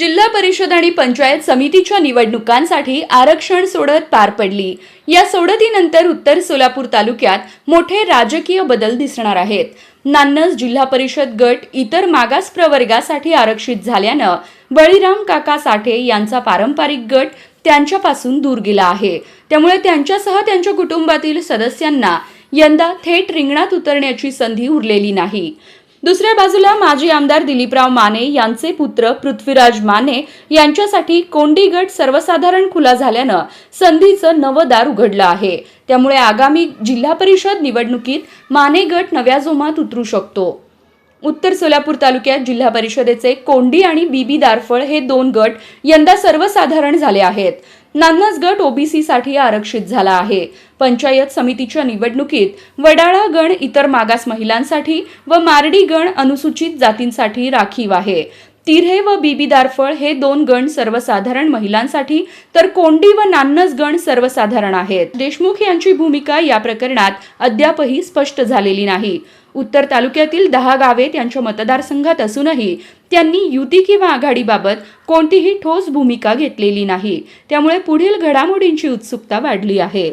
जिल्हा परिषद आणि पंचायत समितीच्या निवडणुकांसाठी आरक्षण सोडत पार पडली. या सोडतीनंतर उत्तर सोलापूर तालुक्यात मोठे राजकीय बदल दिसणार आहेत. नान्नस जिल्हा परिषद गट इतर मागास प्रवर्गासाठी आरक्षित झाल्यानं बळीराम काका साठे यांचा पारंपरिक गट त्यांच्यापासून दूर गेला आहे. त्यामुळे त्यांच्यासह त्यांच्या कुटुंबातील सदस्यांना यंदा थेट रिंगणात उतरण्याची संधी उरलेली नाही. दुसऱ्या बाजूला माजी आमदार दिलीपराव माने यांचे पुत्र पृथ्वीराज माने यांच्यासाठी कोंडी गट सर्वसाधारण खुला झाल्यानं संधीचं नवं दार उघडलं आहे. त्यामुळे आगामी जिल्हा परिषद निवडणुकीत माने गट नव्या जोमात उतरू शकतो. उत्तर सोलापूर तालुक्यात जिल्हा परिषदेचे कोंडी आणि बीबी दारफळ हे दोन गट यंदा सर्वसाधारण झाले आहेत. नान्नास गट ओबीसीसाठी आरक्षित झाला आहे. पंचायत समितीच्या निवडणुकीत वडाळा गण इतर मागास महिलांसाठी व मारडी गण अनुसूचित जातींसाठी राखीव आहे. तिऱ्हे व बीबीदार फळ हे दोन गण सर्वसाधारण महिलांसाठी तर कोंडी व नान्नस गण सर्वसाधारण आहेत. देशमुख यांची भूमिका या प्रकरणात अद्यापही स्पष्ट झालेली नाही. उत्तर तालुक्यातील दहा गावे त्यांच्या मतदारसंघात असूनही त्यांनी युती किंवा आघाडीबाबत कोणतीही ठोस भूमिका घेतलेली नाही. त्यामुळे पुढील घडामोडींची उत्सुकता वाढली आहे.